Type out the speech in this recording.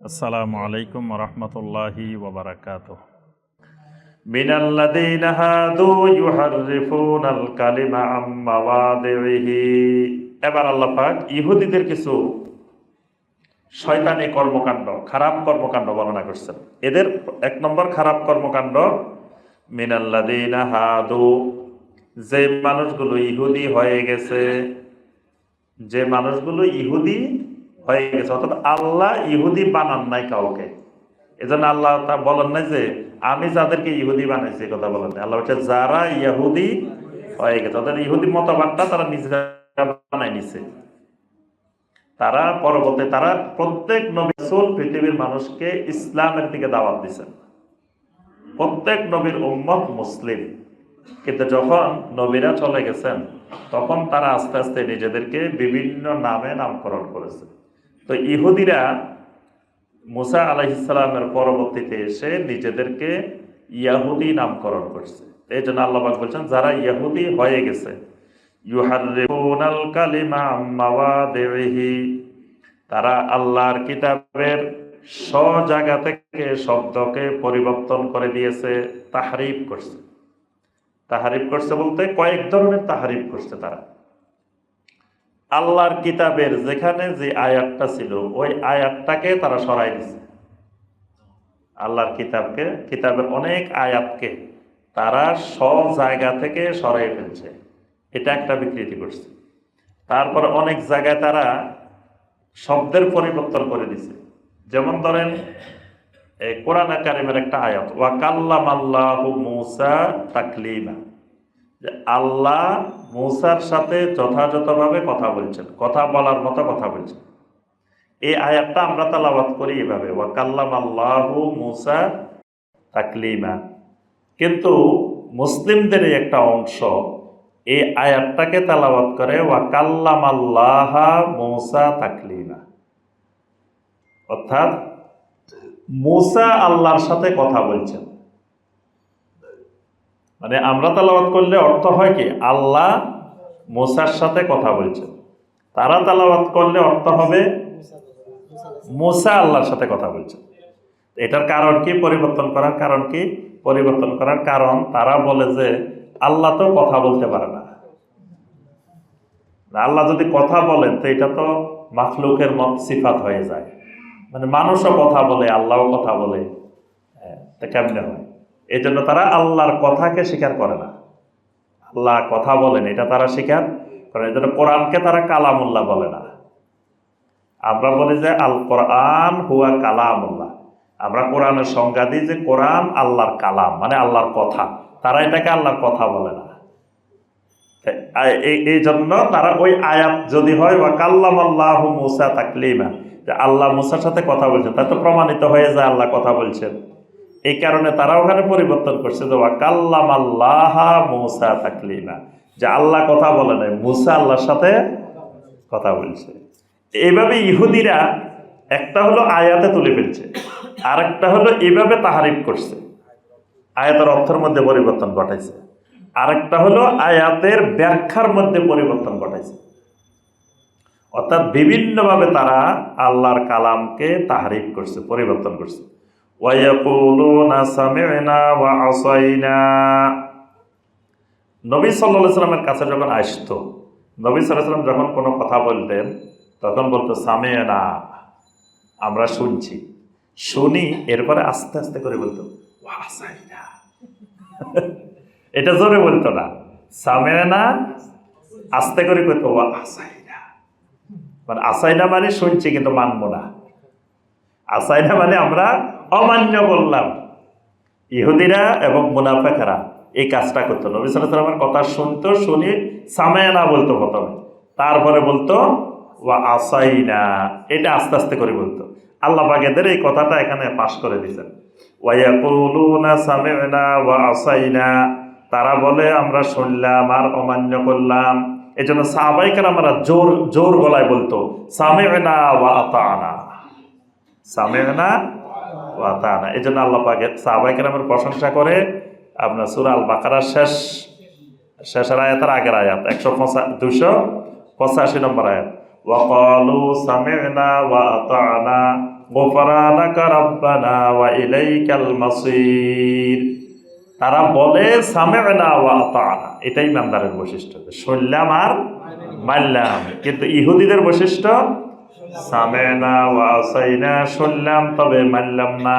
আসসালামু আলাইকুম রহমতুল্লাহি ওবরাকাত من الذين هادوا يحرفون الكلم عن مواضعه এবার আল্লাহ পাক ইহুদিদের কিছু শয়তানি কর্মকাণ্ড খারাপ কর্মকাণ্ড বর্ণনা করছেন এদের এক নম্বর খারাপ কর্মকাণ্ড মিনাল্লাদিনা হাদু যে মানুষগুলো ইহুদি হয়ে গেছে যে মানুষগুলো ইহুদি হয়ে গেছে। অর্থাৎ আল্লাহ ইহুদি বানান নাই কাউকে। এজন্য আল্লাহ তা বলেন নাই যে, আমি যাদেরকে ইহুদি বানাইছি কথা বলেন আল্লাহ হচ্ছে যারা ইহুদি হয়ে গেছে, অর্থাৎ ইহুদি মতবাদটা তারা নিজেরা বানাই নিছে। তারা পরবর্তী, তারা প্রত্যেক নবিসুল পৃথিবীর মানুষকে ইসলামের দিকে দাওয়াত দিছেন। প্রত্যেক নবীর উম্মত মুসলিম। কিন্তু যখন নবীরা চলে গেছেন, তখন তারা আস্তে আস্তে নিজেদেরকে বিভিন্ন নামে নামকরণ করেছে। তো ইহুদিরা মুসা আলাইসালামের পরবর্তীতে এসে নিজেদেরকে ইয়াহুদি নামকরণ করছে। এই জন্য আল্লাহবাক বলছেন, যারা ইয়াহুদি হয়ে গেছে তারা আল্লাহর কিতাবের স জায়গা থেকে শব্দকে পরিবর্তন করে দিয়েছে, তাহারিফ করছে। তাহারিফ করছে বলতে কয়েক ধরনের তাহারিফ করছে তারা। আল্লাহর কিতাবের যেখানে যে আয়াতটা ছিল, ওই আয়াতটাকে তারা সরাই দিছে। আল্লাহর কিতাবকে, কিতাবের অনেক আয়াতকে তারা সব জায়গা থেকে সরাই ফেলছে। এটা একটা বিকৃতি করছে। তারপর অনেক জায়গায় তারা শব্দের পরিবর্তন করে দিছে। যেমন ধরেন, এই কোরআন কারিমের একটা আয়াত, ওয়া কাল্লাম আল্লাহ মুসা তাকলিমা। যে আল্লাহ মূসার সাথে যথাযথভাবে কথা বলছেন, কথা বলার মতো কথা বলছেন। এই আয়াতটা আমরা তালাবাত করি এভাবে, ওয়া কাল্লাম আল্লাহ মুসা তাকলিমা। কিন্তু মুসলিমদের একটা অংশ এই আয়াতটাকে তালাবাত করে, ওয়া কাল্লাম আল্লাহ মুসা তাকলিমা। অর্থাৎ মুসা আল্লাহর সাথে কথা বলছেন। মানে আমরা তালাবাত করলে অর্থ হয় কি? আল্লাহ মোসার সাথে কথা বলছেন। তারা তালাবাত করলে অর্থ হবে মোসা আল্লাহর সাথে কথা বলছেন। এটার কারণ কি? পরিবর্তন করার কারণ কি? পরিবর্তন করার কারণ তারা বলে যে আল্লাহ তো কথা বলতে পারে না, আল্লাহ যদি কথা বলেন, তো এটা তো মাখলুকের মত সিফাত হয়ে যায়। মানে মানুষও কথা বলে, আল্লাহও কথা বলে হ্যাঁ তা কেমনে হয়? এই জন্য তারা আল্লাহর কথাকে স্বীকার করে না। আল্লাহ কথা বলেন, এটা তারা স্বীকার করে এই জন্য কোরআনকে তারা কালামুল্লাহ বলে না। আমরা বলি যে আল কোরআন হুয়া কালামুল্লাহ। আমরা কোরআনের সংজ্ঞা দিই যে কোরআন আল্লাহর কালাম মানে আল্লাহর কথা। তারা এটাকে আল্লাহর কথা বলে না। এই জন্য তারা ওই আয়াত যদি হয় বা কাল্লাম আল্লাহ মুসা তাকলিমা। যে আল্লাহ মুসার সাথে কথা বলছেন তা তো প্রমাণিত হয়ে যায় আল্লাহ কথা বলছেন। এই কারণে তারা ওখানে পরিবর্তন করছে যে কাল্লাম আল্লাহ মুসা তাকলিমা। যে আল্লাহ কথা বলে নাই, মুসা আল্লাহর সাথে কথা বলছে। এইভাবে ইহুদিরা একটা হলো আয়াতে তুলে ফেলছে আর একটা হলো এইভাবে তাহারিফ করছে। আয়াতের অর্থের মধ্যে পরিবর্তন ঘটাইছে। আরেকটা হলো আয়াতের ব্যাখ্যার মধ্যে পরিবর্তন ঘটাইছে। অর্থাৎ বিভিন্নভাবে তারা আল্লাহর কালামকে তাহারিফ করছে, পরিবর্তন করছে। ওয়াইয়াকুলুনা সামি'না ওয়া আসাইনা। নবী আলাইহি সাল্লামের কাছে যখন আসতো, নবী সাল্লাম যখন কোনো কথা বলতেন, তখন বলতো, সামি'না। আমরা শুনছি। শুনি, এরপরে আস্তে আস্তে করে বলতো, ওয়া আসাইনা। এটা জোরে বলতো না। সামি'না? আস্তে করে কইতো, ওয়া আসাইনা। মানে আসাইনা মানে শুনছি কিন্তু মানবো না। আসাইনা মানে আমরা অমান্য বললাম। ইহুদিরা এবং মুনাফেকেরা এই কাজটা করতো। নবী সালামের কথা শুনতো, শুনি সামেনা বলতো প্রথমে। তারপরে বলতো, ওয়া আসাইনা। এটা আস্তে আস্তে করে বলতো। আল্লাহ পাকেদের এই কথাটা এখানে পাশ করে আসাইনা। তারা বলে, আমরা শুনলাম আর অমান্য করলাম। এই জন্য সাহাবাইকার আমরা জোর জোর গলায় বলতো সামি'না ওয়া আতানা। সামেনা ওয়াতানা এই জন্য আল্লাহ পাকে সাহাবাইকেরামের প্রশংসা করে আপনার সুরা আল বাকারার শেষ, শেষের আয়াতের আগের আয়াত, একশো পঁচা, দুশো পঁচাশি নম্বর আয়াত। ওয়াকালু সামি'না ওয়া আতানা গোফরানাকা রব্বানা ওয়া ইলাইকাল মাসির। তারা বলে, সামেনা ওয়া আতানা। এটাই ইমানদারের বৈশিষ্ট্য শুনলাম আর মানলাম। কিন্তু ইহুদিদের বৈশিষ্ট্য সামেনা ওয়া আসাইনা শুনলাম তবে মানলাম না